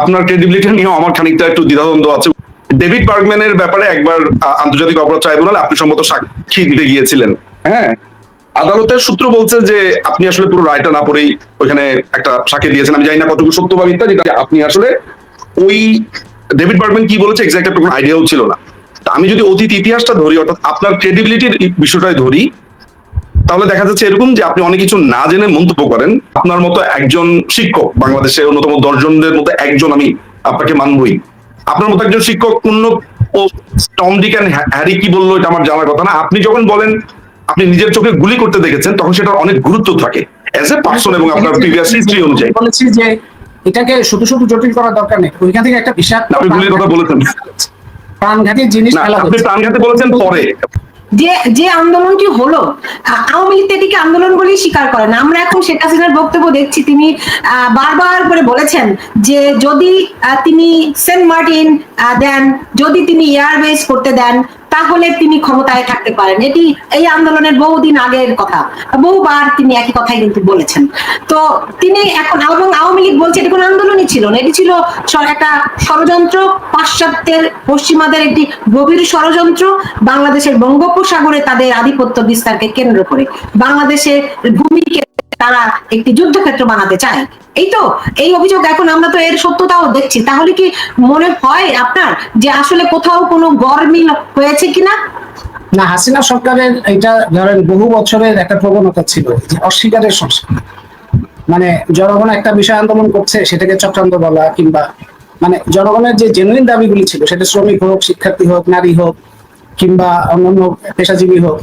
আপনার ক্রেডিবিলিটি নিয়েও আমার খানিকটা একটু দ্বিধাদ্বন্দ্ব আছে। ডেভিড বার্গম্যানের ব্যাপারে একবার আন্তর্জাতিক অপরাধ ট্রাইব্যুনাল আপনি সম্মত সাক্ষী দিতে গিয়েছিলেন। হ্যাঁ আদালতের সূত্র বলছে যে আপনি আসলে পুরো রায়টা না পড়েই ওইখানে একটা সাক্ষী দিয়েছেন। আমি জানি না কতটুকু সত্য বা মিথ্যা, যেটা আপনি আসলে ওই ডেভিড বার্গম্যান কি বলেছে এক্সাক্ট একটা কোনো আইডিয়াও ছিল না। আমি যদি অতীত ইতিহাসটা ধরি, অর্থাৎ আপনার ক্রেডিবিলিটির বিষয়টাই ধরি তাহলে দেখা যাচ্ছে এরকম যে আপনি অনেক কিছু না জেনে মন্তব্য করেন। আপনার মতো একজন শিক্ষক বাংলাদেশের অন্যতম দশজনদের মতো একজন আমি আপনাকে মানবই। আপনার মতো একজন শিক্ষক অন্য টম ডিক অ্যান্ড হ্যারি কি বলল এটা আমার জানার কথা না। আপনি যখন বলেন আপনি নিজের চোখে গুলি করতে দেখেছেন তখন সেটা অনেক গুরুত্ব থাকে। অ্যাজ এ পার্সন এবং আপনার প্রিভিয়াস হিস্ট্রি অনুযায়ী। বলেছি যে এটাকে শুধু শুধু জটিল করার দরকার নেই। ওইখান থেকে একটা বিষাক্ত আপনি গুলির কথা বলেছেন। প্রাণঘাতী জিনিস আপনি। প্রাণঘাতে বলেছেন পরে। যে যে আন্দোলনটি হলো আওয়ামী লীগ এটিকে আন্দোলন বলেই স্বীকার করেন আমরা এখন শেখ হাসিনার বক্তব্য দেখছি। তিনি বারবার করে বলেছেন যে, যদি তিনি সেন্ট মার্টিন দেন, যদি তিনি এয়ারবেস করতে দেন তাহলে তিনি ক্ষমতায় থাকতে পারেন। এটি এই আন্দোলনের বহুদিন আগের কথা। বহুবার তিনি একই কথাই কিন্তু বলেছেন। তো তিনি এখন এবং আওয়ামী লীগ বলছে, এটি কোনো আন্দোলনই ছিল না। এটি ছিল একটা ষড়যন্ত্র, পাশ্চাত্যের, পশ্চিমাদের একটি গভীর ষড়যন্ত্র। বাংলাদেশের বঙ্গোপসাগরে তাদের আধিপত্য বিস্তারকে কেন্দ্র করে। বাংলাদেশের ভূমিকে তারা একটি যুদ্ধক্ষেত্র বানাতে চায়। এই তো, এই অভিযোগ এখন আমরা তো এর সত্যতাও দেখছি। তাহলে কি মনে হয় আপনার যে আসলে কোথাও কোনো গরমিল হয়েছে কিনা? না, হাসিনা সরকারের এটা ধরেন বহু বছরের একটা প্রবণতা ছিল অস্বীকারের সংস্কৃতি মানে জনগণ একটা বিষয় আন্দোলন করছে, সেটাকে চক্রান্ত বলা কিংবা মানে জনগণের যে জেনুইন দাবিগুলি ছিল, সেটা শ্রমিক হোক, শিক্ষার্থী হোক, নারী হোক কিংবা অন্যান্য পেশাজীবী হোক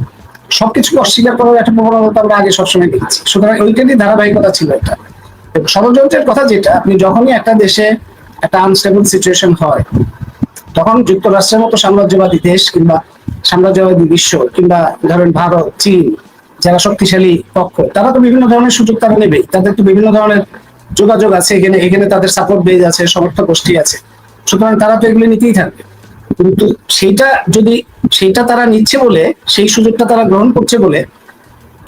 সবকিছুকে অস্বীকার করার একটা প্রবণতা আমরা আগে সবসময় দেখেছি। সুতরাং ওইটারই ধারাবাহিকতা ছিল এটা ষড়যন্ত্রের কথা যেটা, আপনি যখনই একটা দেশে একটা আনস্টেবল সিচুয়েশন হয়, তখন যুক্তরাষ্ট্রের মতো সাম্রাজ্যবাদী দেশ কিংবা সাম্রাজ্যবাদী বিশ্ব কিংবা ধরেন ভারত, চীন, যারা শক্তিশালী পক্ষ, তারা তো বিভিন্ন ধরনের সুযোগ তারা নেবেই। তাদের তো বিভিন্ন ধরনের যোগাযোগ আছে, এখানে এখানে তাদের সাপোর্ট বেজ আছে, সমর্থক গোষ্ঠী আছে। সুতরাং তারা তো এগুলো নিতেই থাকবে। কিন্তু সেটা যদি সেটা তারা নিচ্ছে বলে, সেই সুযোগটা তারা গ্রহণ করছে বলে,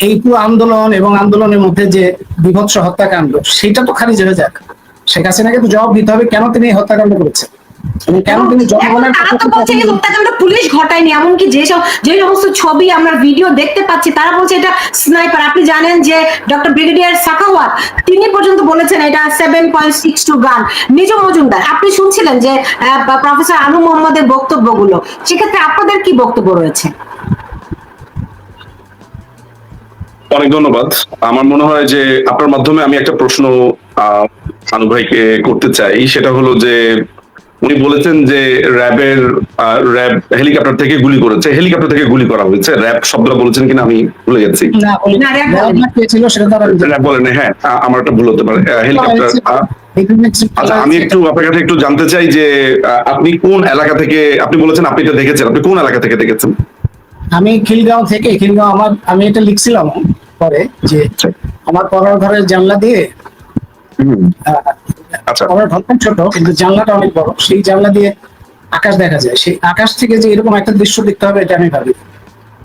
এই পুরো আন্দোলন এবং আন্দোলনের মধ্যে যে বিভৎস হত্যাকাণ্ড সেটা তো খারিজ হয়ে যাক। শেখ হাসিনাকে তো জবাব দিতে হবে কেন তিনি হত্যাকাণ্ড করেছেন? এবং কেন তিনি জনগণের এখন তারা তো পক্ষে বলছে যে হত্যাকাণ্ড পুলিশ ঘটায়নি এমনকি যেসব যে সমস্ত ছবি আমরা ভিডিও দেখতে পাচ্ছি তারা বলছে এটা স্নাইপার আপনি জানেন যে ডক্টর ব্রিগেডিয়ার সাখাওয়াত তিনি পর্যন্ত বলেছেন এটা সেভেন পয়েন্ট সিক্স টু গান নিজম মজুমদার আপনি শুনছিলেন যে প্রফেসর আনু মোহাম্মদের বক্তব্যগুলো? সেক্ষেত্রে আপনাদের কি বক্তব্য রয়েছে? অনেক ধন্যবাদ। আমার মনে হয় যে আপনার মাধ্যমে আমি একটা প্রশ্ন আহ, আনু ভাইকে করতে চাই। সেটা হলো যে উনি বলেছেন যে র্যাবের র্যাব হেলিকপ্টার থেকে গুলি করেছে। হেলিকপ্টার থেকে গুলি করা হয়েছে। র্যাব শব্দটা বলেছেন কিনা আমি ভুলে যাচ্ছি না বলি না, র্যাব বলেনি। হ্যাঁ আমার একটা ভুল হতে পারে। হেলিকপ্টার আচ্ছা আমি একটু আপনার কাছে একটু জানতে চাই যে আপনি কোন এলাকা থেকে আপনি বলেছেন আপনি এটা দেখেছেন। আপনি কোন এলাকা থেকে দেখেছেন? আমি খিলগাঁও থেকে খিলগাঁও আমার আমি এটা লিখছিলাম পরে যে আমার পড়ার ঘরের জানলা দিয়ে আচ্ছা। ঘরটা ছোট কিন্তু জানলাটা অনেক বড়। সেই জানলা দিয়ে আকাশ দেখা যায়। সেই আকাশ থেকে যে এরকম একটা দৃশ্য দেখতে হবে এটা আমি ভাবি।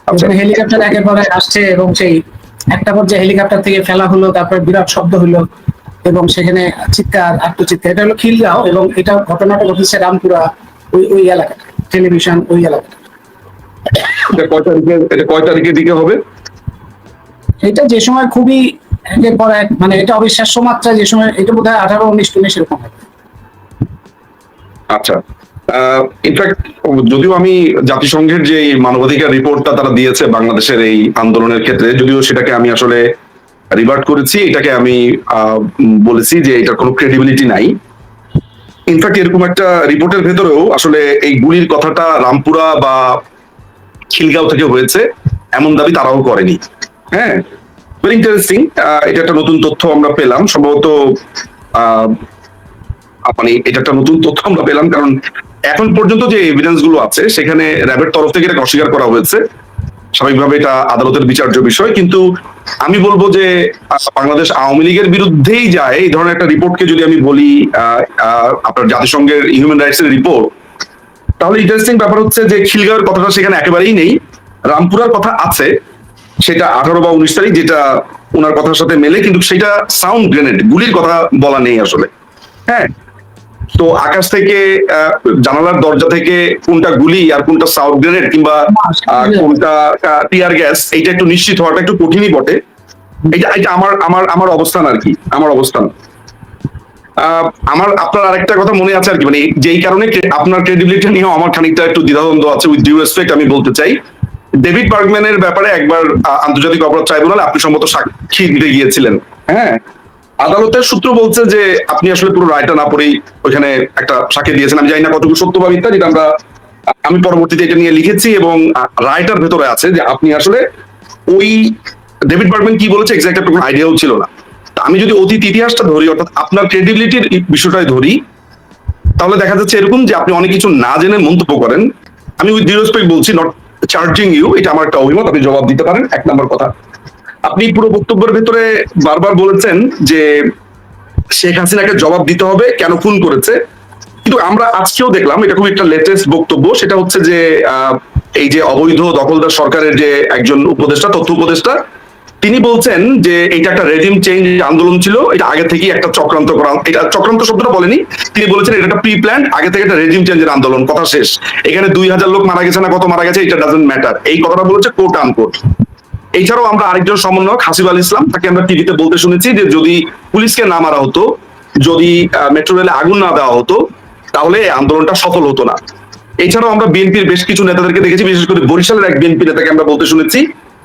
আচ্ছা। হেলিকপ্টার একের পর আসছে এবং সেই একটা পর্যায়ে হেলিকপ্টার থেকে ফেলা হলো তারপর বিরাট শব্দ হলো এবং সেখানে চিৎকার আত্মচিৎকার। এটা হলো খিলগাঁও এবং এটা ঘটনাটা ঘটেছে রামপুরা ওই ওই এলাকাটা টেলিভিশন ওই এলাকাটা। এটা কয় তারিখে কয় তারিখের দিকে হবে? এটা যে সময় খুবই একের পর এক মানে এটা অবিশ্বাস্য মাত্রা যে সময়, এটা বোধ হয় আঠারো, উনিশ উনিশ এরকম আচ্ছা। ইনফ্যাক্ট যদিও আমি জাতিসংঘের যে মানবাধিকার রিপোর্টটা তারা দিয়েছে বাংলাদেশের এই আন্দোলনের ক্ষেত্রে, যদিও সেটাকে আমি আসলে রিভার্ট করেছি, এটাকে আমি বলেছি যে এটার কোনো ক্রেডিবিলিটি নাই। ইনফ্যাক্ট এরকম একটা রিপোর্টের ভেতরেও আসলে এই গুলির কথাটা রামপুরা বা খিলগাঁও থেকে হয়েছে, এমন দাবি তারাও করেনি। হ্যাঁ? ভেরি ইন্টারেস্টিং এটা একটা নতুন তথ্য আমরা পেলাম। সম্ভবত মানে এটা একটা নতুন তথ্য আমরা পেলাম, কারণ এখন পর্যন্ত যে এভিডেন্সগুলো আছে, সেখানে র্যাবের তরফ থেকে এটাকে অস্বীকার করা হয়েছে। স্বাভাবিকভাবে এটা আদালতের বিচার্য বিষয়, কিন্তু আমি বলব যে বাংলাদেশ আওয়ামী লীগের বিরুদ্ধেই যায়। এই ধরনের একটা রিপোর্টকে যদি আমি বলি আপনার জাতিসংঘের হিউম্যান রাইটস এর রিপোর্ট তাহলে ইন্টারেস্টিং ব্যাপার হচ্ছে যে খিলগাঁওয়ের কথাটা সেখানে একেবারেই নেই। রামপুরার কথা আছে সেটা আঠারো বা উনিশ তারিখ যেটা ওনার কথার সাথে মেলে, কিন্তু সেটা সাউন্ড গ্রেনেড গুলির কথা বলা নেই আসলে। হ্যাঁ? তো আকাশ থেকে জানালার দরজা থেকে কোনটা গুলি আর কোনটা সাউথ গ্রেনেড কিংবা কোনটা টিয়ার গ্যাস এইটা একটু নিশ্চিত হওয়াটা একটু কঠিনই বটে। এটা এটা আমার আমার আমার অবস্থান আর কি, আমার অবস্থান। আমার, আপনার আরেকটা কথা মনে আছে আর কি মানে যেই কারণে আপনার ক্রেডিবিলিটি নিয়েও আমার খানিকটা একটু দ্বিধাদ্বন্দ্ব আছে উইথ ডিউ রেসপেক্ট আমি বলতে চাই। ডেভিড বার্গম্যানের ব্যাপারে একবার আন্তর্জাতিক অপরাধ ট্রাইব্যুনাল আপনি সম্মত সাক্ষী দিতে গিয়েছিলেন। হ্যাঁ? আদালতের সূত্র বলছে যে আপনি আসলে পুরো রায়টা না পড়েই ওইখানে একটা সাক্ষী দিয়েছেন। আমি জানি না কতটুকু সত্য বা মিথ্যা, যেটা আমরা, আমি পরবর্তীতে এটা নিয়ে লিখেছি এবং রায়টার ভেতরে আছে যে আপনি আসলে ওই ডেভিড বার্গম্যান কি বলেছে এক্সাক্ট একটা কোনো আইডিয়াও ছিল না। আমি যদি অতীত ইতিহাসটা ধরি, অর্থাৎ আপনার ক্রেডিবিলিটির বিষয়টাই ধরি, তাহলে দেখা যাচ্ছে এরকম যে আপনি অনেক কিছু না জেনে মন্তব্য করেন। আমি উইথ রেসপেক্ট বলছি, নট চার্জিং ইউ এটা আমার একটা অভিমত, আপনি জবাব দিতে পারেন, এক নম্বর কথা। আপনি পুরো বক্তব্যের ভেতরে বারবার বলেছেন যে শেখ হাসিনাকে জবাব দিতে হবে, কেন খুন করেছে। কিন্তু আমরা আজকেও দেখলাম, এটা খুব একটা লেটেস্ট বক্তব্য, সেটা হচ্ছে যে এই যে অবৈধ দখলদার সরকারের যে একজন উপদেষ্টা, তথ্য উপদেষ্টা তিনি বলছেন যে এটা একটা রেজিম চেঞ্জ আন্দোলন ছিল, এটা আগে থেকেই একটা চক্রান্ত করা, এটা চক্রান্ত শব্দটা বলেনি। তিনি বলেছেন এটা একটা প্রি প্ল্যান আগে থেকে একটা রেজিম চেঞ্জের আন্দোলন, কথা শেষ। এখানে দুই হাজার লোক মারা গেছে না, কত মারা গেছে, এটা ডাজেন্ট ম্যাটার এই কথাটা বলেছে কোট আনকোট এছাড়াও আমরা আরেকজন সমন্বয়ক, হাসিব আল ইসলাম, তাকে আমরা টিভিতে বলতে শুনেছি যে যদি পুলিশকে না মারা হতো, যদি মেট্রো রেলে আগুন না দেওয়া হতো, তাহলে আন্দোলনটা সফল হতো না। এছাড়াও আমরা বিএনপির বেশ কিছু নেতাদেরকে দেখেছি, বিশেষ করে বরিশালের এক বিএনপি নেতাকে আমরা বলতে শুনেছি।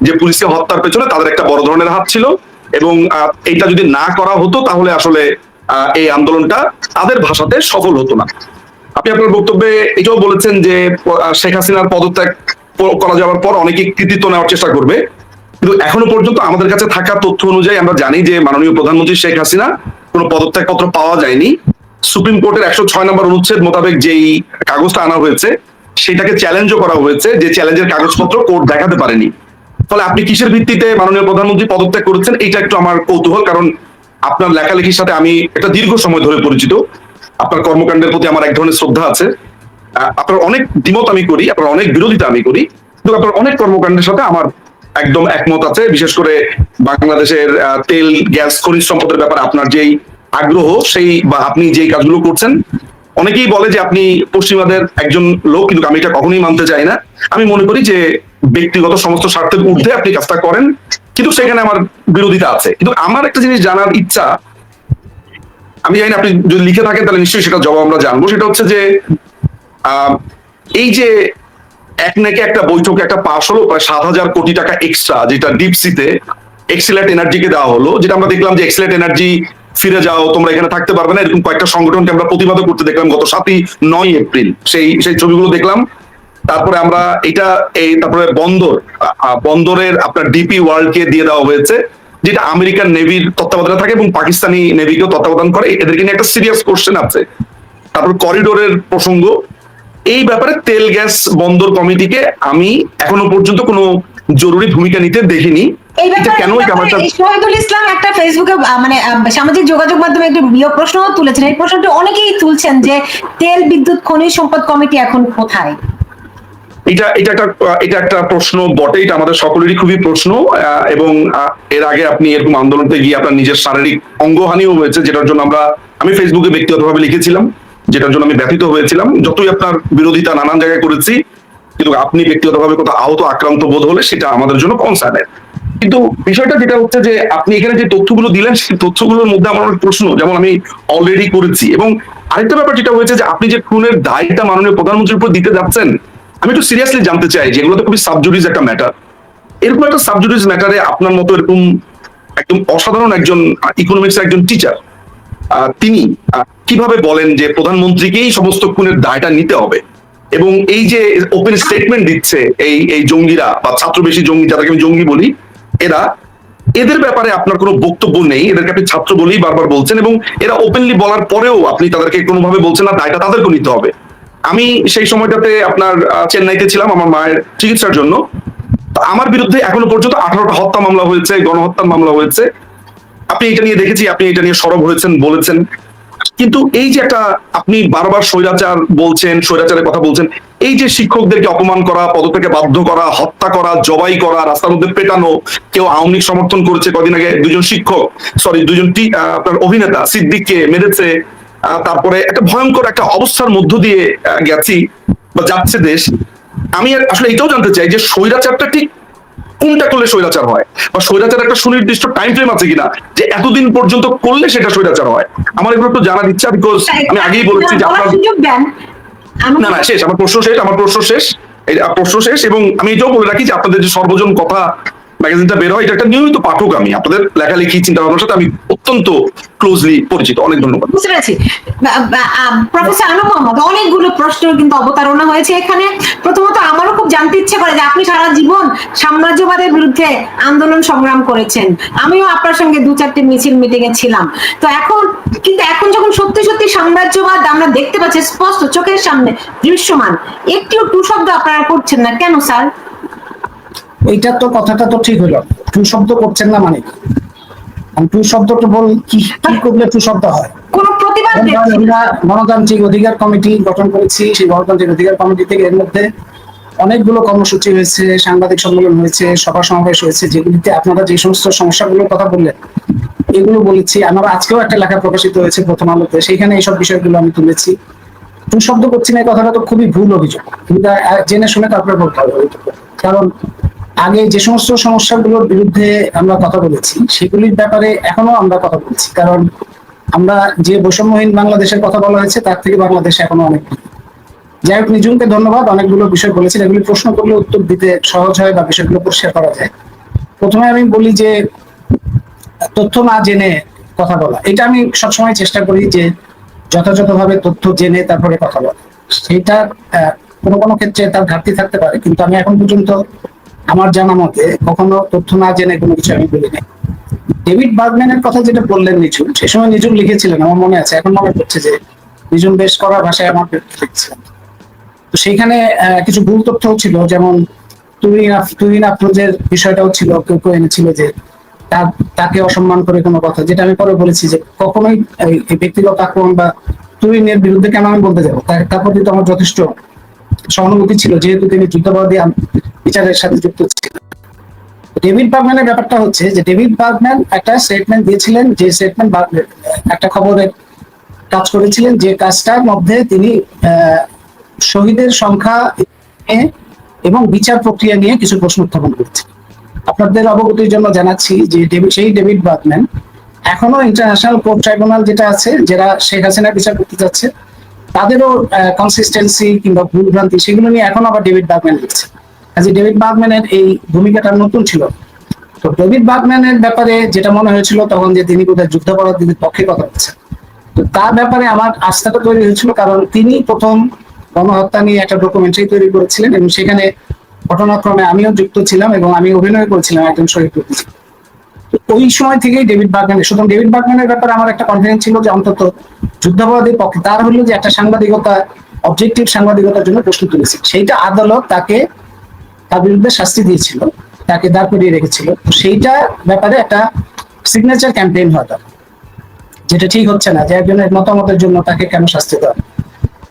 যে পুলিশকে হত্যার পেছনে তাদের একটা বড় ধরনের হাত ছিল এবং এইটা যদি না করা হতো তাহলে আসলে এই আন্দোলনটা তাদের ভাষাতে সফল হতো না। আপনি আপনার বক্তব্যে এটাও বলেছেন যে শেখ হাসিনার পদত্যাগ করা যাওয়ার পর অনেকে কৃতিত্ব নেওয়ার চেষ্টা করবে। কিন্তু এখনও পর্যন্ত আমাদের কাছে থাকা তথ্য অনুযায়ী আমরা জানি যে মাননীয় প্রধানমন্ত্রী শেখ হাসিনা কোনো পদত্যাগ পত্র পাওয়া যায়নি। সুপ্রিম কোর্টের একশো ছয় নম্বর অনুচ্ছেদ মোতাবেক যেই কাগজটা আনা হয়েছে, সেটাকে চ্যালেঞ্জও করা হয়েছে, যে চ্যালেঞ্জের কাগজপত্র কোর্ট দেখাতে পারেনি। ফলে আপনি কিসের ভিত্তিতে মাননীয় প্রধানমন্ত্রী পদত্যাগ করেছেন? এটা একটু আমার কৌতূহল, কারণ আপনার লেখালেখির সাথে আমি একটা দীর্ঘ সময় ধরে পরিচিত। আপনার কর্মকাণ্ডের প্রতি আমার এক ধরনের শ্রদ্ধা আছে। আপনার অনেক দ্বিমত আমি করি, আপনার অনেক বিরোধিতা আমি করি, কিন্তু আপনার অনেক কর্মকাণ্ডের সাথে আমার একদম একমত আছে। বিশেষ করে বাংলাদেশের তেল, গ্যাস, খনিজ সম্পদের ব্যাপারে আপনার যেই আগ্রহ, সেই বা আপনি যেই কাজগুলো করছেন অনেকেই বলে যে আপনি পশ্চিমাদের একজন লোক, কিন্তু আমি এটা কখনোই মানতে চাই না। আমি মনে করি যে ব্যক্তিগত সমস্ত স্বার্থের ঊর্ধ্বে আপনি কাজটা করেন, কিন্তু সেখানে আমার বিরোধিতা আছে। কিন্তু আমার একটা জিনিস জানার ইচ্ছা, আমি জানি আপনি যদি লিখে থাকেন তাহলে নিশ্চয়ই সেটা জবাব আমরা জানব। সেটা হচ্ছে যে এই যে এক নাকি একটা বৈঠকে একটা পাশ হলো, প্রায় সাত হাজার কোটি টাকা এক্সট্রা যেটা ডিপসিতে এক্সিলেট এনার্জিকে দেওয়া হলো, যেটা আমরা দেখলাম যে এক্সিলেট এনার্জি ফিরে যাও, তোমরা এখানে থাকতে পারবে না। এরকম কয়েকটা সংগঠনকে আমরা প্রতিবাদ করতে দেখলাম গত সাতই নয় এপ্রিল। সেই সেই ছবিগুলো দেখলাম। তারপরে আমরা এটা, এই তারপরে বন্দর বন্দরের আপনার ডিপি ওয়ার্ল্ড কে দিয়ে দেওয়া হয়েছে, যেটা আমেরিকান নেভির তত্ত্বাবধানে থাকে এবং পাকিস্তানি নেভিকেও তত্ত্বাবধান করে। এদেরকে নিয়ে একটা সিরিয়াস কোশ্চেন আছে। তারপর করিডোরের প্রসঙ্গ। এই ব্যাপারে তেল গ্যাস বন্দর কমিটিকে আমি এখনও পর্যন্ত কোনো জরুরি ভূমিকা নিতে দেখিনি। কেন শহীদুল ইসলাম একটা ফেসবুকে মানে সামাজিক যোগাযোগ মাধ্যমে একটি প্রিয় প্রশ্ন তুলেছেন। এই প্রশ্নটি অনেকেই তুলছেন যে তেল বিদ্যুৎ খনিজ সম্পদ কমিটি এখন কোথায়? এটা এটা একটা এটা একটা প্রশ্ন বটে। এটা আমাদের সকলেরই খুবই প্রশ্ন এবং এর আগে আপনি এরকম আন্দোলনতে গিয়ে আপনার নিজের শারীরিক অঙ্গহানিও হয়েছে যেটার জন্য আমরা আমি ফেসবুকে ব্যক্তিগতভাবে লিখেছিলাম যেটার জন্য আমি ব্যথিত হয়েছিলাম। যতই আপনার বিরোধিতা নানান জায়গায় করেছি কিন্তু আপনি ব্যক্তিগতভাবে কোথাও আহত, আক্রান্ত বোধ হলে সেটা আমাদের জন্য কনসার্নের কিন্তু বিষয়টা যেটা হচ্ছে যে, আপনি এখানে যে তথ্যগুলো দিলেন, সেই তথ্যগুলোর মধ্যে আমার অনেক প্রশ্ন, যেমন আমি অলরেডি করেছি। এবং আরেকটা ব্যাপার যেটা হয়েছে যে, আপনি যে খুনের দায়টা মাননীয় প্রধানমন্ত্রীর উপর দিতে যাচ্ছেন, আমি একটু সিরিয়াসলি জানতে চাই যেগুলো তো খুবই সাবজুডিস একটা ম্যাটার এরকম একটা সাবজুডিস ম্যাটারে আপনার মতো এরকম একদম অসাধারণ একজন ইকোনমিক্স একজন টিচার তিনি কীভাবে বলেন যে প্রধানমন্ত্রীকেই সমস্ত খুনের দায়টা নিতে হবে? এবং এই যে ওপেন স্টেটমেন্ট দিচ্ছে এই এই জঙ্গিরা বা ছাত্র বেশি জঙ্গি, যাদেরকে আমি জঙ্গি বলি, এরা, এদের ব্যাপারে আপনার কোনো বক্তব্য নেই, এদেরকে আপনি ছাত্র বলেই বারবার বলছেন এবং এরা ওপেনলি বলার পরেও আপনি তাদেরকে কোনোভাবে বলছেন না, দায়টা তাদেরকে নিতে হবে। আমি সেই সময়টাতে আপনার চেন্নাইতে ছিলাম আমার মায়ের চিকিৎসার জন্য। আমার বিরুদ্ধে এখনও পর্যন্ত আঠারোটা হত্যা মামলা হয়েছে, গণহত্যার মামলা হয়েছে। আপনি এটা নিয়ে দেখেছি, আপনি এটা নিয়ে সরব হয়েছেন, বলেছেন। কিন্তু এই যে একটা আপনি বারবার স্বৈরাচার বলছেন, স্বৈরাচারের কথা বলছেন, এই যে শিক্ষকদেরকে অপমান করা, পদত্যাগে বাধ্য করা, হত্যা করা, জবাই করা, রাস্তার মধ্যে পেটানো, কেউ আওয়ামী সমর্থন করেছে কদিন আগে, দুজন শিক্ষক সরি দুজন আপনার অভিনেতা সিদ্দিককে মেরেছে তারপরে একটা ভয়ঙ্কর একটা অবস্থার মধ্য দিয়ে গেছি বা যাচ্ছে দেশ। আমি আসলে এটাও জানতে চাই যে স্বৈরাচারটা ঠিক কোনটা করলে স্বৈরাচার হয়? বা স্বৈরাচার একটা সুনির্দিষ্ট টাইম ফ্রেম আছে কিনা? যে এতদিন পর্যন্ত করলে সেটা স্বৈরাচার হয়? আমার এগুলো একটু জানার ইচ্ছা বিকজ আমি আগেই বলেছি যে আপনার না না শেষ আমার প্রশ্ন শেষ আমার প্রশ্ন শেষ। এই প্রশ্ন শেষ এবং আমি এটাও বলে রাখি যে আপনাদের যে সর্বজন কথা ম্যাগাজিনটা বের হয়, এটা একটা নিয়মিত পাঠক আমি। আপনাদের লেখালেখি চিন্তা ভাবনার সাথে আমি অত্যন্ত ক্লোজলি পরিচিত। অনেক ধন্যবাদ। বুঝতে প্রফেসর আনু মোহাম্মদ, অনেকগুলো প্রশ্ন কিন্তু অবতারণা হয়েছে এখানে। প্রথমত আমারও খুব জানতে ইচ্ছে করে যে আপনি সারা জীবন সাম্রাজ্যবাদের বিরুদ্ধে আন্দোলন সংগ্রাম করেছেন। আমিও আপনার সঙ্গে দু চারটে মিছিল মিটিং এ ছিলাম। তো এখন, কিন্তু এখন যখন সত্যি সত্যি সাম্রাজ্যবাদ আমরা দেখতে পাচ্ছি, স্পষ্ট চোখের সামনে দৃশ্যমান, একটিও টু শব্দ আপনারা করছেন না। কেন, স্যার? এইটা তো কথাটা তো ঠিক হলো। টু শব্দ করছেন না মানে? টু শব্দটা বল কি কি করলে টু শব্দ হয়? কোন প্রতিবাদ আমরা গণতান্ত্রিক অধিকার কমিটি গঠন করেছি। সেই গণতান্ত্রিক অধিকার কমিটি থেকে এর মধ্যে অনেকগুলো কর্মসূচি হয়েছে সাংবাদিক সম্মেলন হয়েছে সভা সমাবেশ হয়েছে যেগুলিতে আপনারা যে সমস্ত সমস্যাগুলোর কথা বললেন এগুলো বলেছি। আমার আজকেও একটা লেখা প্রকাশিত হয়েছে প্রথম আলোতে। সেইখানে এইসব বিষয়গুলো আমি তুলেছি। টু শব্দ করছি না এই কথাটা তো খুবই ভুল অভিযোগ। জেনে শুনে তারপরে বলতে হবে। কারণ আগে যে সমস্ত সমস্যাগুলোর বিরুদ্ধে আমরা কথা বলেছি, সেগুলির ব্যাপারে এখনও আমরা কথা বলছি। কারণ আমরা যে বৈষম্যহীন বাংলাদেশের কথা বলা হয়েছে, তার থেকে বাংলাদেশ এখনও অনেক যাই হোক নিজুমকে ধন্যবাদ। অনেকগুলো বিষয় বলেছেন। এগুলি প্রশ্ন করলে উত্তর দিতে সহজ হয় বা বিষয়গুলো পরিষ্কার করা যায়। প্রথমে আমি বলি যে, তথ্য না জেনে কথা বলা। এটা আমি সবসময় চেষ্টা করি যে, যথাযথভাবে তথ্য জেনে তারপরে কথা বলা। সেটা কোনো কোনো ক্ষেত্রে তার ঘাটতি থাকতে পারে, কিন্তু আমি এখন পর্যন্ত আমার জানা মতে কখনো তথ্য না জেনে কোনো কিছু আমি বলি নাই ডেভিড বার্গম্যানের কথা যেটা বললেন নিঝুম, সে সময় নিঝুম লিখেছিলেন, আমার মনে আছে, এখন মনে পড়ছে যে নিঝুম বেশ করা ভাষায় আমার লিখছিলেন। তো সেইখানে কিছু ভুল তথ্যও ছিল, যেমন তুহিন তুহিন আফরোজের বিষয়টাও ছিল, কেউ কেউ এনেছিল যে তাকে অসম্মান করে কোনো কথা, যেটা আমি পরে বলেছি যে কখনোই ব্যক্তিগত আক্রমণ বা তুহিনের বিরুদ্ধে কেন আমি বলতে যাব? তার প্রতি তো আমার যথেষ্ট সহানুভূতি ছিল, যেহেতু তিনি যুদ্ধাপরাধী বিচারের সাথে যুক্ত ছিলেন। ডেভিড বার্গম্যানের ব্যাপারটা হচ্ছে যে, ডেভিড বার্গম্যান একটা স্টেটমেন্ট দিয়েছিলেন যে স্টেটমেন্ট একটা খবরের কাজ করেছিলেন যে, কাজটার মধ্যে তিনি শহীদের সংখ্যা এবং বিচার প্রক্রিয়া নিয়ে কিছু প্রশ্ন উত্থাপন করেছেন। আপনাদের অবগতির জন্য জানাচ্ছি যে সেই ডেভিড বার্গম্যান এখনও ইন্টারন্যাশনাল কোর্ট ট্রাইব্যুনাল যেটা আছে যারা শেখ হাসিনার বিচার করতে যাচ্ছে তাদেরও কনসিস্টেন্সি কিংবা ভুল ভ্রান্তি সেগুলো নিয়ে এখন আবার ডেভিড বার্গম্যান লিখছে। কাজে ডেভিড বার্গম্যানের এই ভূমিকাটা নতুন ছিল। তো ডেভিড বার্গম্যানের ব্যাপারে যেটা মনে হয়েছিল তখন যে তিনি বোধহয় যুদ্ধাপরাধীদের পক্ষে কথা বলছেন। তো তার ব্যাপারে আমার আস্থাটা তৈরি হয়েছিল কারণ তিনি প্রথম গণহত্যা নিয়ে একটা ডকুমেন্টারি তৈরি করেছিলেন এবং সেখানে ঘটনাক্রমে আমিও যুক্ত ছিলাম এবং আমি অভিনয় করেছিলাম একজন শহীদ। তো ওই সময় থেকেই ডেভিড বার্গম্যানের সুতরাং ডেভিড বার্গম্যানের ব্যাপারে আমার একটা কনফিডেন্স ছিল যে অন্তত যুদ্ধাপরাধীর পক্ষে তার হলো যে একটা সাংবাদিকতা অবজেক্টিভ সাংবাদিকতার জন্য প্রশ্ন তুলেছে সেইটা আদালত তাকে তার বিরুদ্ধে শাস্তি দিয়েছিল তাকে দাঁড় করিয়ে রেখেছিল সেইটা ব্যাপারে একটা সিগনেচার ক্যাম্পেইন হয় তখন। যেটা ঠিক হচ্ছে না যে একজনের মতামতের জন্য তাকে কেন শাস্তি দেওয়া?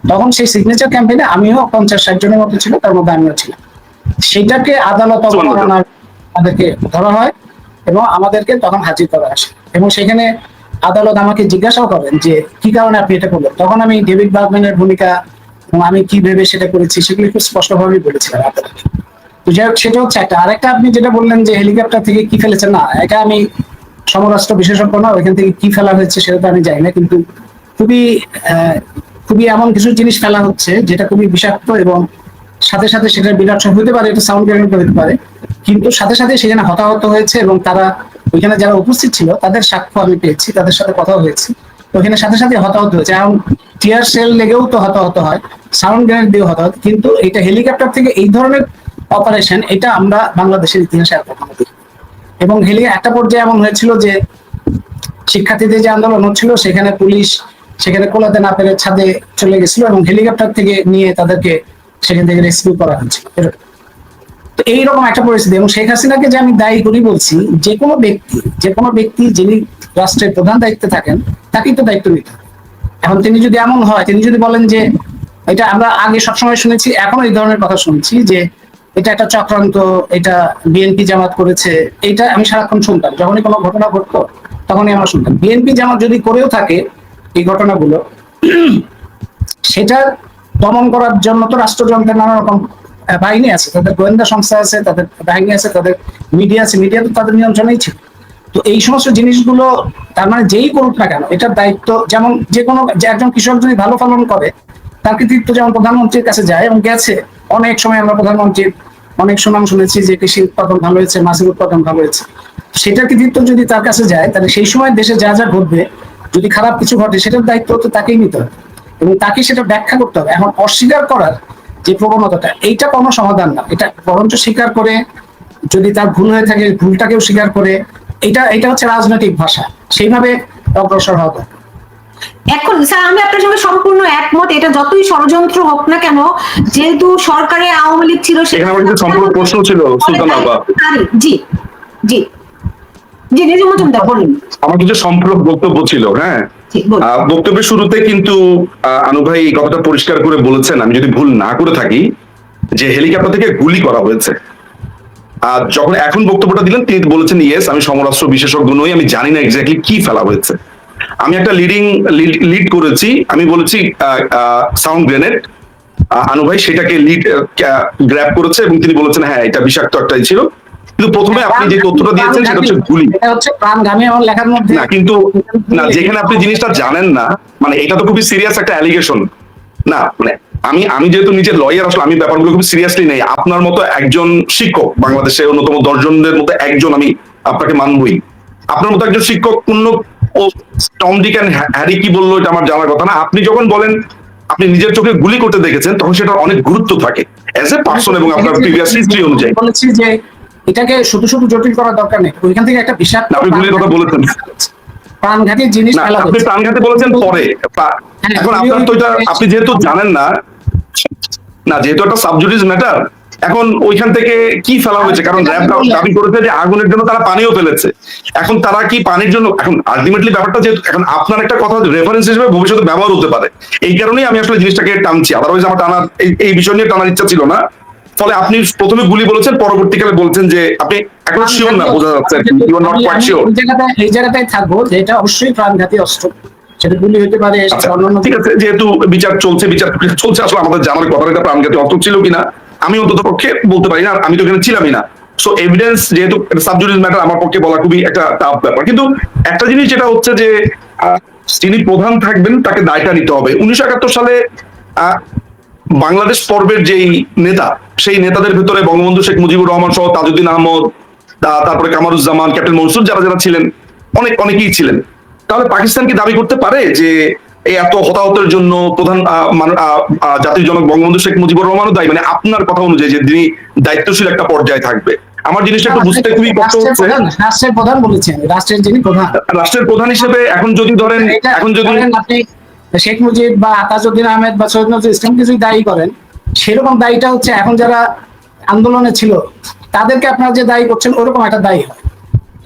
তখন সেই সিগনেচার ক্যাম্পেইনে আমিও পঞ্চাশ ষাট জনের মতো ছিল তার মধ্যে আমিও ছিলাম সেটাকে আদালত অবমাননার আমাদেরকে ধরা হয় এবং আমাদেরকে তখন হাজির করা আসে। এবং সেখানে আদালত আমাকে জিজ্ঞাসাও করেন যে, কি কারণে আপনি এটা করলেন? তখন আমি ডেভিড বার্গম্যানের ভূমিকা আমি কি ভেবে সেটা করেছি সেগুলি খুব স্পষ্টভাবেই বলেছিলাম তো যাই হোক, সেটা হচ্ছে একটা। আরেকটা আপনি যেটা বললেন যে হেলিকপ্টার থেকে কি ফেলেছেন, না, এটা আমি সমরাষ্ট্র বিশেষজ্ঞ না, ওইখান থেকে কি ফেলা হয়েছে সেটা তো আমি জানি না, কিন্তু খুবই খুবই এমন কিছু জিনিস ফেলা হচ্ছে যেটা খুবই বিষাক্ত এবং সাথে সাথে সেটা বিরাট হতে পারে, এটা সাউন্ড গ্রেনেড হতে পারে। কিন্তু সাথে সাথে সেখানে হতাহত হয়েছে এবং তারা, ওইখানে যারা উপস্থিত ছিল, তাদের সাক্ষ্য আমি পেয়েছি, তাদের সাথে কথা হয়েছে। ওইখানে সাথে সাথে হতাহত হয়েছে। এখন টিয়ার সেল লেগেও তো হতাহত হয় সাউন্ড গ্রেনেড দিয়েও হতাহত, কিন্তু এটা হেলিকপ্টার থেকে এই ধরনের অপারেশন এটা আমরা বাংলাদেশের ইতিহাসে আর কখনো দেখিনি। এবং হেলি একটা পর্যায়ে এমন হয়েছিল যে শিক্ষার্থীদের যে আন্দোলন হচ্ছিল, সেখানে পুলিশ সেখানে কোলাতে না পেরে ছাদে চলে গেছিল এবং হেলিকপ্টার থেকে নিয়ে তাদেরকে সেখান থেকে রেস্কিউ করা এরকম। তো এইরকম একটা পরিস্থিতি। এবং শেখ হাসিনাকে যে আমি দায়ী করি বলছি, যে কোনো ব্যক্তি, যে কোনো ব্যক্তি যিনি রাষ্ট্রের প্রধান দায়িত্বে থাকেন, তাকেই তো দায়িত্ব নিতে এখন তিনি যদি এমন হয়, তিনি যদি বলেন যে, এটা আমরা আগে সবসময় শুনেছি, এখনও এই ধরনের কথা শুনছি যে, এটা একটা চক্রান্ত, এটা বিএনপি জামাত করেছে, এটা আমি সারাক্ষণ শুনতাম। যখনই কোনো ঘটনা ঘটতো, তখনই আমরা শুনতাম। বিএনপি জামাত যদি করেও থাকে এই ঘটনাগুলো, সেটা দমন করার জন্য তো রাষ্ট্রযন্ত্রের নানা রকম বাহিনী আছে, তাদের গোয়েন্দা সংস্থা আছে, তাদের বাহিনী আছে, তাদের মিডিয়া আছে, মিডিয়া তো তাদের নিয়ন্ত্রণেই ছিল। তো এই সমস্ত জিনিসগুলো তার মানে যেই করুক না কেন, এটার দায়িত্ব যেমন যে কোনো যে একজন কৃষক যদি ভালো ফলন করে, তার কৃতিত্ব যেমন প্রধানমন্ত্রীর কাছে যায় এবং গেছে, অনেক সময় আমরা প্রধানমন্ত্রীর অনেক সুনাম শুনেছি যে কৃষি উৎপাদন ভালো হয়েছে, মাছের উৎপাদন ভালো হয়েছে। সেটার কৃতিত্ব যদি তার কাছে যায়, তাহলে সেই সময় দেশে যা যা ঘটবে, যদি খারাপ কিছু ঘটে, সেটার দায়িত্ব তো তাকেই নিতে হবে। এবং তাকে সেটা ব্যাখ্যা করতে হবে এখন অস্বীকার করার যে প্রবণতাটা এইটা কোনো সমাধান না এটা বরঞ্চ স্বীকার করে যদি তার ভুল হয়ে থাকে ভুলটাকেও স্বীকার করে এটা এটা হচ্ছে রাজনৈতিক ভাষা সেইভাবে অগ্রসর হওয়া দরকার এখন স্যার আমি আপনার সঙ্গে সম্পূর্ণ একমত এটা যতই ষড়যন্ত্র হোক না কেন যেহেতু সরকারে আওয়ামী লীগ ছিল সে- এখানে আমার কিছু সম্পূর্ণ প্রশ্ন ছিল, জি জি জি নিজে মজুমদার বলুন আমার কিছু সম্পূর্ণ বক্তব্য ছিল হ্যাঁ বক্তব্যের শুরুতে কিন্তু আনু ভাই এই কথাটা পরিষ্কার করে বলেছেন, আমি যদি ভুল না করে থাকি, যে হেলিকপ্টার থেকে গুলি করা হয়েছে। আর যখন এখন বক্তব্যটা দিলেন, তিনি বলেছেন ইয়েস আমি সমরাষ্ট্র বিশেষজ্ঞ নই, আমি জানি না এক্স্যাক্টলি কি ফেলা হয়েছে। আমি একটা লিডিং লিড করেছি, আমি বলেছি সাউন্ড গ্রেনেড আনু ভাই সেটাকে লিড গ্র্যাব করেছে এবং তিনি বলেছেন হ্যাঁ এটা বিষাক্ত একটাই ছিল। কিন্তু প্রথমে আপনি যে তথ্যটা দিয়েছেন সেটা হচ্ছে গুলি এটা হচ্ছে প্রাণগামী আমার লেখার মধ্যে। না কিন্তু না যেখানে আপনি জিনিসটা জানেন না মানে এটা তো খুবই সিরিয়াস একটা অ্যালিগেশন না মানে আমি আমি যেহেতু নিজের লয়ার আসলে আমি ব্যাপারগুলো খুব সিরিয়াসলি নেই। আপনার মতো একজন শিক্ষক বাংলাদেশের অন্যতম দশজনদের মধ্যে একজন আমি আপনাকে মানবই। আপনার মতো একজন শিক্ষক পূর্ণ ও টম ডিক অ্যান্ড হ্যারি কি বলল এটা আমার জানার কথা না। আপনি যখন বলেন আপনি নিজের চোখে গুলি করতে দেখেছেন তখন সেটার অনেক গুরুত্ব থাকে। অ্যাজ এ পার্সন এবং আপনার প্রিভিয়াস হিস্ট্রি অনুযায়ী বলেছি যে এটাকে শুধু শুধু জটিল করার দরকার নেই। ওইখান থেকে একটা না, আপনি গুলির কথা বলেছেন। প্রাণঘাতী জিনিস আপনি। প্রাণঘাতে বলেছেন পরে। হ্যাঁ, এখন আপনার তো এটা আপনি যেহেতু জানেন না না যেহেতু একটা সাবজুডিস ম্যাটার এখন ওইখান থেকে কি ফেলা হয়েছে? কারণ র্যাব দাবি করেছে যে আগুনের জন্য তারা পানিও ফেলেছে। এখন তারা কি পানির জন্য এখন আলটিমেটলি ব্যাপারটা যেহেতু এখন আপনার একটা কথা রেফারেন্স হিসেবে ভবিষ্যতে ব্যবহার হতে পারে। এই কারণেই আমি আসলে জিনিসটাকে টানছি। আদারওয়াইজ আমার টানার এই বিষয় নিয়ে টানার ইচ্ছা ছিল না। ফলে আপনি প্রথমে গুলি বলেছেন পরবর্তীকালে বলছেন যে আপনি এখন শিওর না বোঝা যাচ্ছে you are not quite sure এই জায়গাটায় থাকব যে এটা অবশ্যই প্রাণঘাতী অস্ত্র। সেটা গুলি হতে পারে আচ্ছা ঠিক আছে যেহেতু বিচার চলছে বিচার চলছে আসলে আমাদের জানার কথা এটা প্রাণঘাতী অস্ত্র ছিল কিনা আমি অন্তত পক্ষে বলতে পারি না আমি তো এখানে ছিলামই না। সো এভিডেন্স যেহেতু সাবজুডিস ম্যাটার আমার পক্ষে বলা খুবই একটা টাফ ব্যাপার। কিন্তু একটা জিনিস যেটা হচ্ছে যে আহ, যিনি প্রধান থাকবেন তাকে দায়টা নিতে হবে। উনিশশো একাত্তর সালে বাংলাদেশ পর্বের যেই নেতা সেই নেতাদের ভিতরে বঙ্গবন্ধু শেখ মুজিবুর রহমান সহ তাজউদ্দিন আহমদ তারপরে কামারুজ্জামান ক্যাপ্টেন মনসুর যারা যারা ছিলেন অনেক অনেকেই ছিলেন। তাহলে পাকিস্তান কি দাবি করতে পারে যে এই এত হতাহতের জন্য প্রধান জাতির জনক বঙ্গবন্ধু শেখ মুজিবুর রহমানও দায়ী? মানে আপনার কথা অনুযায়ী যে তিনি দায়িত্বশীল একটা পর্যায়ে থাকবে। আমার জিনিসটা একটু বুঝতে খুবই কষ্ট হচ্ছে। রাষ্ট্রের প্রধান বলেছেন রাষ্ট্রের যিনি প্রধান। রাষ্ট্রের প্রধান হিসেবে এখন যদি ধরেন এখন যদি আপনি শেখ মুজিব বা তাজউদ্দিন আহমেদ বা সৈয়দ নজরুল ইসলামকে যদি দায়ী করেন। সেরকম দায়ীটা হচ্ছে এখন যারা আন্দোলনে ছিল তাদেরকে আপনারা যে দায়ী করছেন ওরকম একটা দায়ী হয়।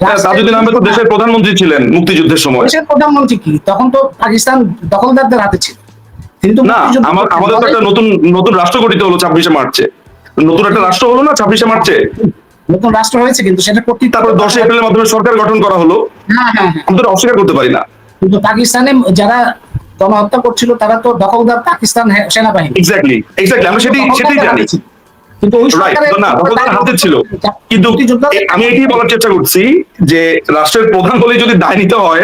হ্যাঁ, তাজউদ্দিন আহমেদ তো দেশের প্রধানমন্ত্রী ছিলেন মুক্তিযুদ্ধের সময়। দেশের প্রধানমন্ত্রী কি? তখন তো পাকিস্তান দখলদারদের হাতে ছিল। কিন্তু না আমাদের তো একটা নতুন নতুন রাষ্ট্র গঠিত হলো ছাব্বিশে মার্চে। নতুন একটা রাষ্ট্র হলো না ছাব্বিশে মার্চে? নতুন রাষ্ট্র হয়েছে কিন্তু সেটা কর্তৃত্ব তারপর দশই এপ্রিলের মাধ্যমে সরকার গঠন করা হলো। হ্যাঁ হ্যাঁ হ্যাঁ। আমরা অস্বীকার করতে পারি না। কিন্তু পাকিস্তানে যারা গণহত্যা করছিল তারা তো দখলদার পাকিস্তান সেনাবাহিনী। এক্স্যাক্টলি এক্স্যাক্টলি আমরা সেটাই সেটাই জানি। কিন্তু ওই হাতে ছিল। কিন্তু আমি এটাই বলার চেষ্টা করছি যে রাষ্ট্রের প্রধান বলে যদি দায় নিতে হয়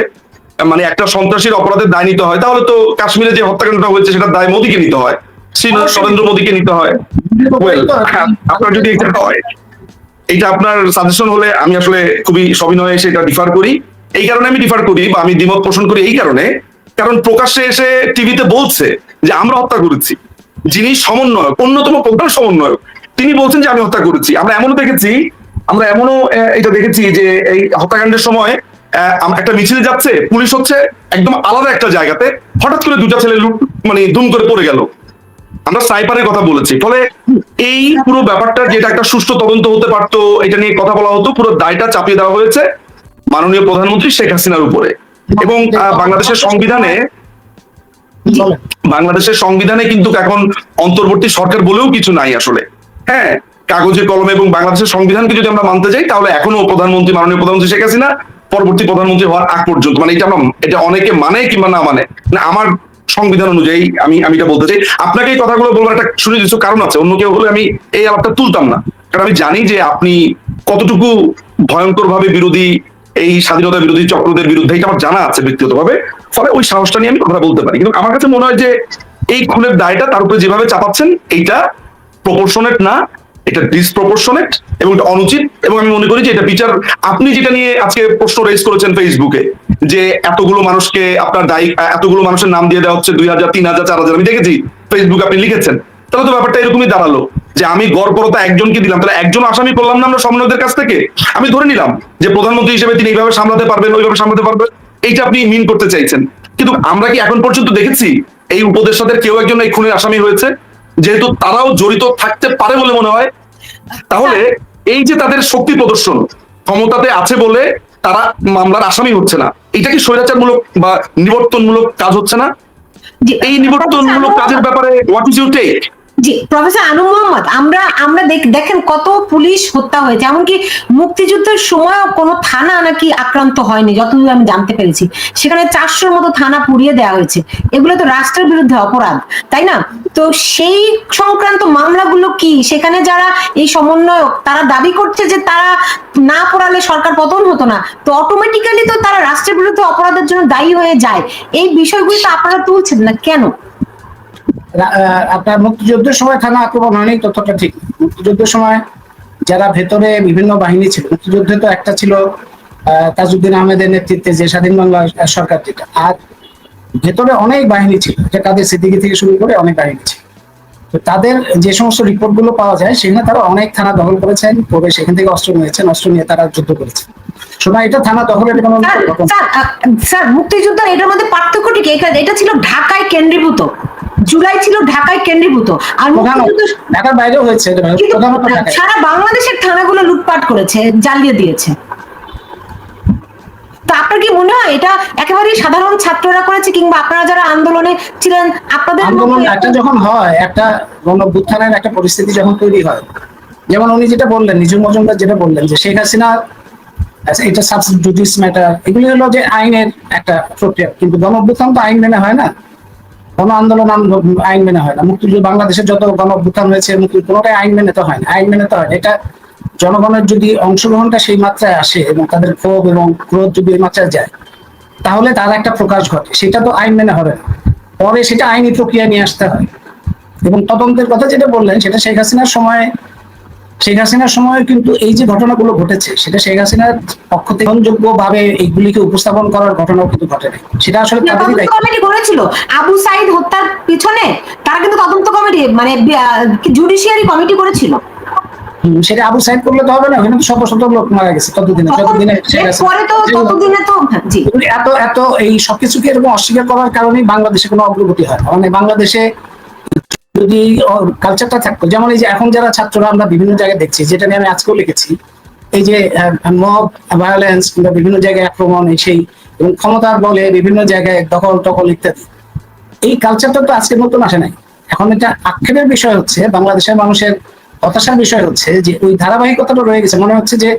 মানে একটা সন্ত্রাসীর অপরাধের দায় নিতে হয় তাহলে তো কাশ্মীরে যে হত্যাকাণ্ডটা হয়েছে সেটা দায় মোদীকে নিতে হয়। শ্রী নরেন্দ্র মোদীকে নিতে হয়। ওয়েল আপনার যদি এটা হয় এটা আপনার সাজেশন হলে আমি আসলে খুবই সবিনয়ে সেটা ডিফার করি। এই কারণে আমি ডিফার করি বা আমি দ্বিমত পোষণ করি এই কারণে। কারণ প্রকাশ্যে এসে টিভিতে বলছে যে আমরা হত্যা করেছি। যিনি সমন্বয়ক, অন্যতম প্রধান সমন্বয়ক, তিনি বলছেন যে আমি হত্যা করেছি। আমরা এমনও দেখেছি, আমরা এমনও এটা দেখেছি যে এই হত্যাকাণ্ডের সময় একটা মিছিল যাচ্ছে, পুলিশ হচ্ছে একদম আলাদা একটা জায়গাতে, হঠাৎ করে দুটা ছেলে লুট মানে দুম করে পড়ে গেল। আমরা সাইপারের কথা বলেছি, ফলে এই পুরো ব্যাপারটা যেটা একটা সুষ্ঠু তদন্ত হতে পারতো, এটা নিয়ে কথা বলা হতো, পুরো দায়টা চাপিয়ে দেওয়া হয়েছে মাননীয় প্রধানমন্ত্রী শেখ হাসিনার উপরে। এবং বাংলাদেশের সংবিধানে বাংলাদেশের সংবিধানে কিন্তু এখন অন্তর্বর্তী সরকার বলেও কিছু নাই আসলে। হ্যাঁ কাগজে কলমে এবং বাংলাদেশের সংবিধানকে যদি আমরা মানতে যাই তাহলে এখনও প্রধানমন্ত্রী মাননীয় প্রধানমন্ত্রী শেখ হাসিনা পরবর্তী প্রধানমন্ত্রী হওয়ার আগ পর্যন্ত মানে এটা আমরা এটা অনেকে মানে কিংবা না মানে। না আমার সংবিধান অনুযায়ী আমি আমি এটা বলতে চাই। আপনাকে এই কথাগুলো বলবার একটা সুনির্দিষ্ট কারণ আছে। অন্য কেউ হলে আমি এই আলাপটা তুলতাম না। কারণ আমি জানি যে আপনি কতটুকু ভয়ঙ্কর ভাবে বিরোধী এই স্বাধীনতা বিরোধী চক্রদের বিরুদ্ধে, এটা আমার জানা আছে ব্যক্তিগতভাবে। ফলে ওই সাহসটা নিয়ে আমি কথা বলতে পারি। কিন্তু আমার কাছে মনে হয় যে এই খুনের দায়টা তার উপরে যেভাবে চাপাচ্ছেন, এইটা প্রপোর্শনেট না, এটা ডিসপ্রপোর্শনেট এবং এটা অনুচিত। এবং আমি মনে করি যে এটা বিচার, আপনি যেটা নিয়ে আজকে প্রশ্ন রেজ করেছেন ফেসবুকে যে এতগুলো মানুষকে আপনার দায়ী, এতগুলো মানুষের নাম দিয়ে দেওয়া হচ্ছে দুই হাজার, তিন হাজার, চার হাজার, আমি দেখেছি ফেসবুকে আপনি লিখেছেন। তাহলে তো ব্যাপারটা এরকমই দাঁড়াল। যে আমি গড়পরতা একজনকে দিলাম তাহলে একজন আসামি করলাম না আমরা সমন্বয়দের কাছ থেকে? আমি ধরে নিলাম যে প্রধানমন্ত্রী হিসেবে তিনি এইভাবে সামলাতে পারবেন ওইভাবে সামলাতে পারবেন এইটা আপনি মিন করতে চাইছেন। কিন্তু আমরা কি এখন পর্যন্ত দেখেছি এই উপদেষ্টাদের কেউ একজন এই খুনের আসামি হয়েছে? যেহেতু তারাও জড়িত থাকতে পারে বলে মনে হয়। তাহলে এই যে তাদের শক্তি প্রদর্শন ক্ষমতাতে আছে বলে তারা মামলার আসামি হচ্ছে না এটা কি স্বৈরাচারমূলক বা নিবর্তনমূলক কাজ হচ্ছে না? এই নিবর্তনমূলক কাজের ব্যাপারে what is you take G, professor Anu Mohammad, আমরা আমরা দেখেন কত পুলিশ হত্যা হয়েছে, এমনকি মুক্তিযুদ্ধের সময়ও কোনো থানা নাকি আক্রান্ত হয়নি, যতদূর আমি জানতে পেরেছি। সেখানে চারশোর মতো থানা পুড়িয়ে দেওয়া হয়েছে। এগুলো তো রাষ্ট্রের বিরুদ্ধে অপরাধ, তাই না? তো সেই সংক্রান্ত মামলাগুলো কি? সেখানে যারা এই সমন্বয়ক, তারা দাবি করছে যে তারা না পড়ালে সরকার পতন হতো না। তো অটোমেটিক্যালি তো তারা রাষ্ট্রের বিরুদ্ধে অপরাধের জন্য দায়ী হয়ে যায়। এই বিষয়গুলো তো আপনারা তুলছেন না, কেন? আপনার মুক্তিযুদ্ধের সময় থানা আক্রমণ হয়নি ততটা ঠিক। মুক্তিযুদ্ধের সময় যারা ভেতরে বিভিন্ন বাহিনী ছিল মুক্তিযুদ্ধে তো একটা ছিল তাজউদ্দিন আহমেদের নেতৃত্বে যে স্বাধীন বাংলা সরকার যেটা। আর ভেতরে অনেক বাহিনী ছিল যে কাদের সিদ্দিকি থেকে শুরু করে অনেক বাহিনী ছিল। তো তাদের যে সমস্ত রিপোর্টগুলো পাওয়া যায় সেখানে তারা অনেক থানা দখল করেছেন করে সেখান থেকে অস্ত্র নিয়েছেন অস্ত্র নিয়ে তারা যুদ্ধ করেছেন। সময় এটা থানা দখলের কোনো স্যার মুক্তিযুদ্ধ এটার মধ্যে পার্থক্যটি কি এটা ছিল ঢাকায় কেন্দ্রীভূত। জুলাই ছিল ঢাকায় কেন্দ্রীভূত। আর ঢাকার বাইরেও হয়েছে সারা বাংলাদেশের থানাগুলো লুটপাট করেছে জ্বালিয়ে দিয়েছে। তো আপনার কি মনে হয় এটা একেবারেই সাধারণ ছাত্ররা করেছে কিংবা আপনারা যারা আন্দোলনে ছিলেন আপনাদের আন্দোলন একটা যখন হয় একটা গণভ্যুত্থানের একটা পরিস্থিতি যখন তৈরি হয় যেমন উনি যেটা বললেন নিজুম মজুমদার যেটা বললেন যে শেখ হাসিনা আচ্ছা, এটা সাবজুডিস ম্যাটার এগুলি হলো যে আইনের একটা প্রক্রিয়া। কিন্তু গণভ্যুত্থান তো আইন মেনে হয় না। গণ আন্দোলন আইন মেনে হয় না। মুক্তিযুদ্ধ বাংলাদেশের যত গণভ্যুত্থান হয়েছে মুক্তি কোনোটাই আইন মেনে তো হয় না। আইন মেনে তো হয় এটা জনগণের যদি অংশগ্রহণটা সেই মাত্রায় আসে এবং তাদের ক্ষোভ এবং ক্রোধ যদি এই মাত্রায় যায়, তাহলে তার একটা প্রকাশ ঘটে। সেটা তো আইন মেনে হবে পরে সেটা আইনি প্রক্রিয়া নিয়ে আসতে হয়। এবং তদন্তের কথা যেটা বললেন, সেটা শেখ হাসিনার সময় শেখ হাসিনার সময় কিন্তু এই যে ঘটনাগুলো ঘটেছে সেটা শেখ হাসিনার পক্ষ থেকে যোগ্য ভাবে এইগুলিকে উপস্থাপন করার ঘটনাও কিন্তু ঘটে নাই সেটা আসলে তাদেরই দায়িত্ব। কমিটি করেছিল। আবু সাইদ হত্যার পিছনে তারা কিন্তু তদন্ত কমিটি মানে জুডিশিয়ারি কমিটি করেছিল। সেটা আবু সাইড করলে তো হবে না ওখানে তো শত শত লোক মারা গেছে ততদিনে পরে তো ততদিনে তো হ্যাঁ, জি। এত এত এই সবকিছুকে এরকম অস্বীকার করার কারণেই বাংলাদেশে কোনো অগ্রগতি হয়। মানে বাংলাদেশে যদি কালচারটা থাকতো, যেমন এই যে এখন যারা ছাত্ররা আমরা বিভিন্ন জায়গায় দেখছি, যেটা নিয়ে আমি আজকেও লিখেছি, এই যে মব ভায়োলেন্স কিংবা বিভিন্ন জায়গায় আক্রমণ, এই সেই, এবং ক্ষমতার বলে বিভিন্ন জায়গায় দখল টকল ইত্যাদি। এই কালচারটা তো আজকের মতন আসে নাই। এখন এটা আক্ষেপের বিষয় হচ্ছে, বাংলাদেশের মানুষের হতাশার বিষয় হচ্ছে যে ওই ধারাবাহিকতাটা রয়ে গেছে। মনে হচ্ছে যে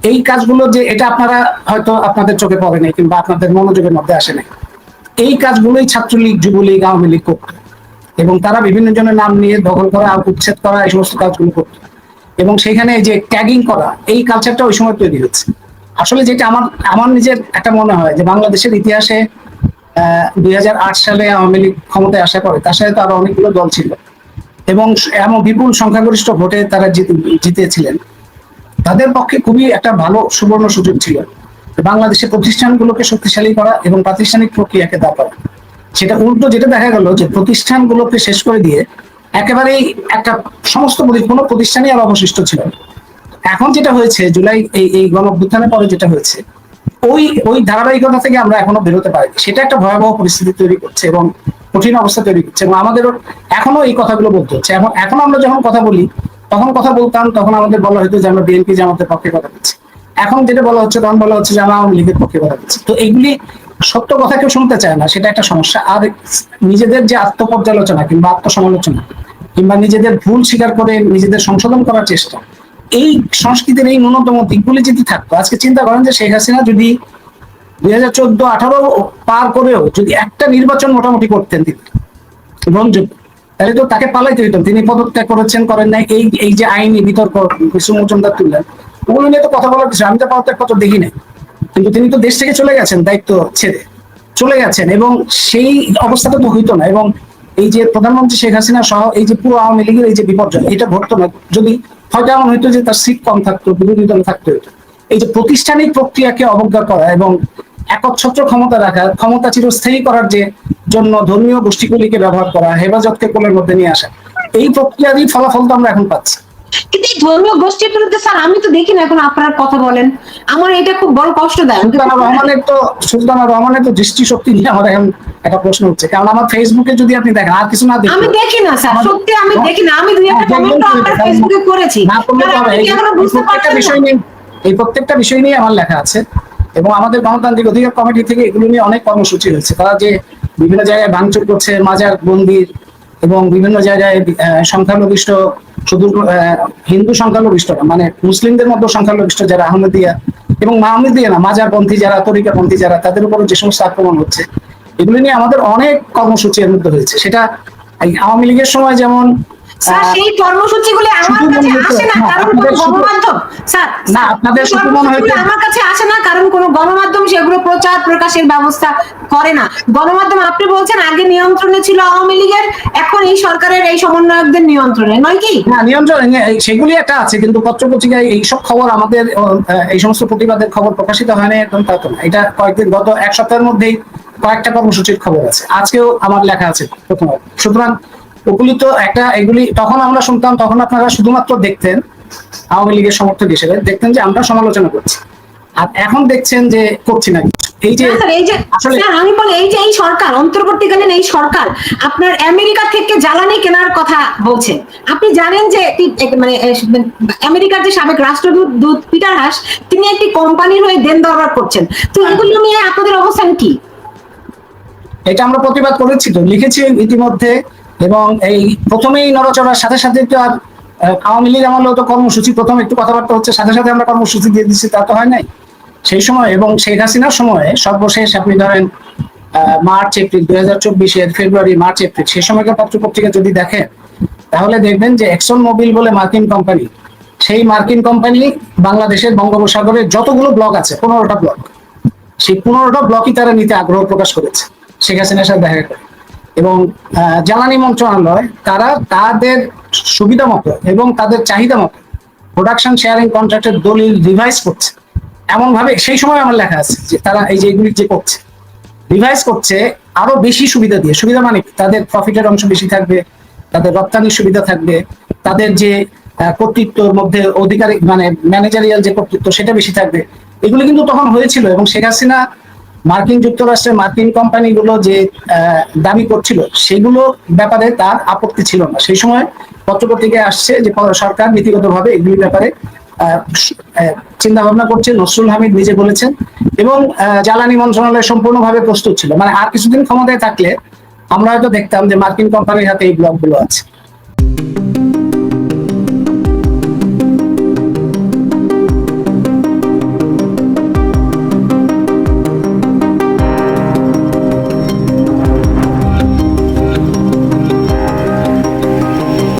এই কাজগুলো যে এটা আপনারা হয়তো আপনাদের চোখে পড়ে নাই কিংবা আপনাদের মনোযোগের মধ্যে আসে নাই। এই কাজগুলোই ছাত্রলীগ, যুবলীগ, আওয়ামী লীগ করতো এবং তারা বিভিন্ন জনের নাম নিয়ে দখল করা উচ্ছেদ করা, এই সমস্ত কাজগুলো করতো। এবং সেখানে যে ট্যাগিং করা, এই কালচারটা ওই সময় তৈরি হচ্ছে। আসলে যেটা আমার আমার নিজের একটা মনে হয় যে বাংলাদেশের ইতিহাসে দুই হাজার আট সালে আওয়ামী লীগ ক্ষমতায় আসার পরে তার সাথে তো আরও অনেকগুলো দল ছিল। এবং এমন বিপুল সংখ্যাগরিষ্ঠ ভোটে তারা জিতে- জিতেছিলেন। তাদের পক্ষে খুবই একটা ভালো সুবর্ণ সুযোগ ছিল। বাংলাদেশের প্রতিষ্ঠানগুলোকে শক্তিশালী করা এবং প্রাতিষ্ঠানিক প্রক্রিয়াকে দাঁড় করা। সেটা উল্টো যেটা দেখা গেল যে প্রতিষ্ঠানগুলোকে শেষ করে দিয়ে একেবারেই একটা সমস্ত কোনো প্রতিষ্ঠানই আর অবশিষ্ট ছিল এখন যেটা হয়েছে, জুলাই এই এই গণঅভ্যুত্থানের পরে যেটা হয়েছে, ওই ওই ধারাবাহিকতা থেকে আমরা এখনও বেরোতে পারি সেটা একটা ভয়াবহ পরিস্থিতি তৈরি করছে এবং কঠিন অবস্থা তৈরি করছে এবং আমাদেরও এখনও এই কথাগুলো বলতে হচ্ছে। এখন এখন আমরা যখন কথা বলি, তখন কথা বলতাম, তখন আমাদের বলা হতো যে আমরা বিএনপি জামাতের পক্ষে কথা বলছি। এখন যেটা বলা হচ্ছে, তখন বলা হচ্ছে যে আমরা আওয়ামী লীগের পক্ষে কথা বলছি। তো এইগুলি সত্য কথা কেউ শুনতে চায় না, সেটা একটা সমস্যা। আর নিজেদের যে আত্মপর্যালোচনা কিংবা আত্মসমালোচনা কিংবা নিজেদের ভুল স্বীকার করে নিজেদের সংশোধন করার চেষ্টা, এই সংস্কৃতির এই ন্যূনতম দিকগুলি যদি থাকতো, আজকে চিন্তা করেন যে শেখ হাসিনা যদি দুই হাজার চোদ্দ, আঠারো পার করেও যদি একটা নির্বাচন মোটামুটি করতেন তিনি, গ্রহণযোগ্য, তাহলে তো তাকে পালাইতে হইতাম তিনি পদত্যাগ করেছেন, করেন নাই, এই এই যে আইনি বিতর্ক কিছু মজুমদার তুললেন, ওগুলো নিয়ে তো কথা বলার কিছু আমি তো পদত্যাগ পত্র দেখি নাই। কিন্তু তিনি তো দেশ থেকে চলে গেছেন, দায়িত্ব ছেড়ে। চলে গেছেন এবং সেই অবস্থাটা তো হইতো না এবং এই যে প্রধানমন্ত্রী শেখ হাসিনা সহ এই যে পুরো আওয়ামী লীগের এই যে বিপর্যয়, এটা ঘটতো না। যদি হয়তো এমন হইতো যে তার সিট কম থাকতো, বিরোধী দল থাকতো হইতো এই যে প্রতিষ্ঠানিক প্রক্রিয়াকে অবজ্ঞা করা এবং একচ্ছত্র ক্ষমতা রাখা, ক্ষমতা চিরস্থায়ী করার যে জন্য ধর্মীয় গোষ্ঠীগুলিকে ব্যবহার করা, হেফাজতকে কোলের মধ্যে নিয়ে আসা, এই প্রক্রিয়ারই ফলাফল তো আমরা এখন পাচ্ছি। কিন্তু এই ধর্মীয় গোষ্ঠীর বিরুদ্ধে স্যার আমি তো দেখি না এখন আপনার কথা বলেন। আমার এটা খুব বড় কষ্ট দেয়। সুলতানা রহমানের তো সুলতানা রহমানের তো দৃষ্টিশক্তি নিয়ে আমার এখন একটা প্রশ্ন হচ্ছে কারণ আমার ফেসবুকে যদি আপনি দেখেন আর কিছু না দেখেন আমি দেখি না স্যার সত্যি আমি দেখি না। আমি দুই একটা হ্যাঁ, কমেন্ট আপনার ফেসবুকে করেছি। না করলে তো হবে। প্রত্যেকটা বিষয় না? নিয়ে এই প্রত্যেকটা বিষয় নিয়ে আমার লেখা আছে। এবং আমাদের গণতান্ত্রিক অধিকার কমিটি থেকে এগুলো নিয়ে অনেক কর্মসূচি হয়েছে। তারা যে বিভিন্ন জায়গায় ভাঙচুর করছে মাজার মন্দির এবং বিভিন্ন জায়গায় সংখ্যালঘিষ্ঠ শুধু হিন্দু সংখ্যালঘিষ্ঠ মানে মুসলিমদের মধ্যে সংখ্যালঘিষ্ঠ যারা আহমেদিয়া এবং মাহমেদিয়া না, মাজারপন্থী যারা, তরিকাপন্থী যারা, তাদের উপর যে সমস্ত আক্রমণ হচ্ছে, এগুলো নিয়ে আমাদের অনেক কর্মসূচি এর মধ্যে হয়েছে সেটা আওয়ামী লীগের সময় যেমন স্যার আহ, কর্মসূচিগুলি আমার কাছে আসে না না, কারণ কোনো গণমাধ্যম স্যার না, আপনাদের শুধু মনে কর্মসূচিগুলি আমার কাছে আসে না কারণ কোনো গণমাধ্যম সেগুলো প্রচার প্রকাশের ব্যবস্থা করে না। গণমাধ্যম আপনি বলছেন আগে নিয়ন্ত্রণে ছিল আওয়ামী লীগের এখন এই সরকারের এই সমন্বয়কদের নিয়ন্ত্রণে নয় কি? না নিয়ন্ত্রণ সেগুলি একটা আছে কিন্তু পত্র পত্রিকায় এইসব খবর আমাদের এই সমস্ত প্রতিবাদের খবর প্রকাশিত হয় না একদম তা তো না। এটা কয়েকদিন গত এক সপ্তাহের মধ্যেই কয়েকটা কর্মসূচির খবর আছে। আজকেও আমার লেখা আছে প্রথম সুতরাং ওগুলি তো একটা এগুলি তখন আমরা শুনতাম তখন আপনারা শুধুমাত্র দেখতেন আওয়ামী লীগের সমর্থক হিসেবে দেখতেন যে আমরা সমালোচনা করছি। আর এখন দেখছেন যে করছি না। এই যে আমি বলি এই যে এই সরকার অন্তর্বর্তীকালীন এই সরকার আপনার আমেরিকা থেকে জ্বালানি কেনার কথা বলছে। আপনি জানেন যে মানে আমেরিকার যে সাবেক রাষ্ট্রদূত দূত পিটার হাস তিনি একটি কোম্পানির হয়ে দেন দরবার করছেন। তো এগুলো নিয়ে আপনাদের অবস্থান কি? এটা আমরা প্রতিবাদ করেছি তো লিখেছি ইতিমধ্যে। এবং এই প্রথমেই নড়াচড়ার সাথে সাথে তো আর আওয়ামী লীগ আমলেও তো কর্মসূচি, প্রথম একটু কথাবার্তা হচ্ছে, সাথে সাথে আমরা কর্মসূচি দিয়ে দিচ্ছি তা তো হয় নাই। সেই সময় এবং শেখ হাসিনার সময়ে সর্বশেষ আপনি ধরেন মার্চ, এপ্রিল, দুই হাজার চব্বিশের ফেব্রুয়ারি, মার্চ, এপ্রিল সেই সময়কার পত্র পত্রিকা যদি দেখেন, তাহলে দেখবেন যে এক্সন মোবিল বলে মার্কিন কোম্পানি, সেই মার্কিন কোম্পানি বাংলাদেশের বঙ্গোপসাগরের যতগুলো ব্লক আছে, পনেরোটা ব্লক, সেই পনেরোটা ব্লকই তারা নিতে আগ্রহ প্রকাশ করেছে, শেখ হাসিনার সাথে দেখা করে। এবং জ্বালানি মন্ত্রণালয়, তারা তাদের সুবিধা মতো এবং তাদের চাহিদা মতো প্রোডাকশন শেয়ারিং কন্ট্রাক্টের দলিল রিভাইজ করছে। এমন ভাবে সেই সময় আমার লেখা আছে যে তারা এই যে এগুলি যে করছে রিভাইজ করছে আরও বেশি সুবিধা দিয়ে। সুবিধা মানে তাদের প্রফিটের অংশ বেশি থাকবে, তাদের রপ্তানির সুবিধা থাকবে, তাদের যে কর্তৃত্বর মধ্যে অধিকারিক মানে ম্যানেজারিয়াল যে কর্তৃত্ব সেটা বেশি থাকবে। এগুলো কিন্তু তখন হয়েছিল এবং শেখ হাসিনা মার্কিন যুক্তরাষ্ট্রের মার্কিন কোম্পানিগুলো যে দাবি করছিল, সেগুলো ব্যাপারে তার আপত্তি ছিল না। সেই সময় পত্রপত্রিকায় আসছে যে সরকার নীতিগতভাবে এগুলি ব্যাপারে চিন্তা ভাবনা করছে, নসরুল হামিদ নিজে বলেছেন এবং জ্বালানি মন্ত্রণালয় সম্পূর্ণভাবে প্রস্তুত ছিল। মানে আর কিছুদিন ক্ষমতায় থাকলে আমরা হয়তো দেখতাম যে, মার্কিন কোম্পানির হাতে এই ব্লকগুলো আছে।